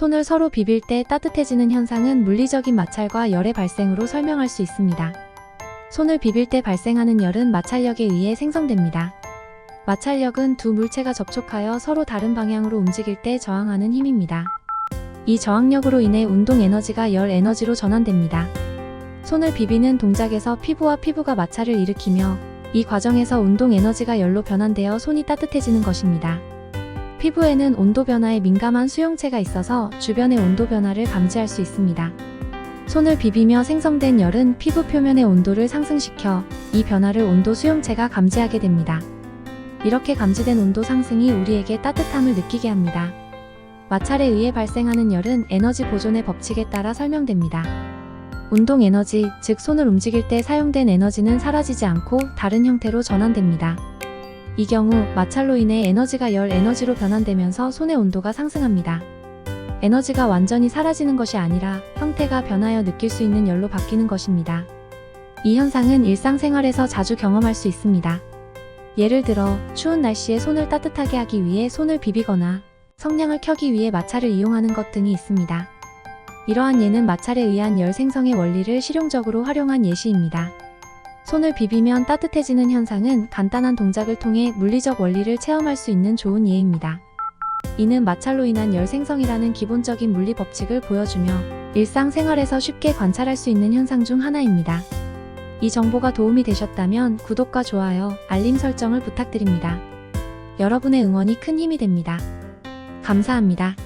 손을 서로 비빌 때 따뜻해지는 현상은 물리적인 마찰과 열의 발생으로 설명할 수 있습니다. 손을 비빌 때 발생하는 열은 마찰력에 의해 생성됩니다. 마찰력은 두 물체가 접촉하여 서로 다른 방향으로 움직일 때 저항하는 힘입니다. 이 저항력으로 인해 운동 에너지가 열 에너지로 전환됩니다. 손을 비비는 동작에서 피부와 피부가 마찰을 일으키며 이 과정에서 운동 에너지가 열로 변환되어 손이 따뜻해지는 것입니다. 피부에는 온도 변화에 민감한 수용체가 있어서 주변의 온도 변화를 감지할 수 있습니다. 손을 비비며 생성된 열은 피부 표면의 온도를 상승시켜 이 변화를 온도 수용체가 감지하게 됩니다. 이렇게 감지된 온도 상승이 우리에게 따뜻함을 느끼게 합니다. 마찰에 의해 발생하는 열은 에너지 보존의 법칙에 따라 설명됩니다. 운동 에너지, 즉 손을 움직일 때 사용된 에너지는 사라지지 않고 다른 형태로 전환됩니다. 이 경우 마찰로 인해 에너지가 열 에너지로 변환되면서 손의 온도가 상승합니다. 에너지가 완전히 사라지는 것이 아니라 형태가 변하여 느낄 수 있는 열로 바뀌는 것입니다. 이 현상은 일상생활에서 자주 경험할 수 있습니다. 예를 들어 추운 날씨에 손을 따뜻하게 하기 위해 손을 비비거나 성냥을 켜기 위해 마찰을 이용하는 것 등이 있습니다. 이러한 예는 마찰에 의한 열 생성의 원리를 실용적으로 활용한 예시입니다. 손을 비비면 따뜻해지는 현상은 간단한 동작을 통해 물리적 원리를 체험할 수 있는 좋은 예입니다. 이는 마찰로 인한 열 생성이라는 기본적인 물리 법칙을 보여주며 일상생활에서 쉽게 관찰할 수 있는 현상 중 하나입니다. 이 정보가 도움이 되셨다면 구독과 좋아요, 알림 설정을 부탁드립니다. 여러분의 응원이 큰 힘이 됩니다. 감사합니다.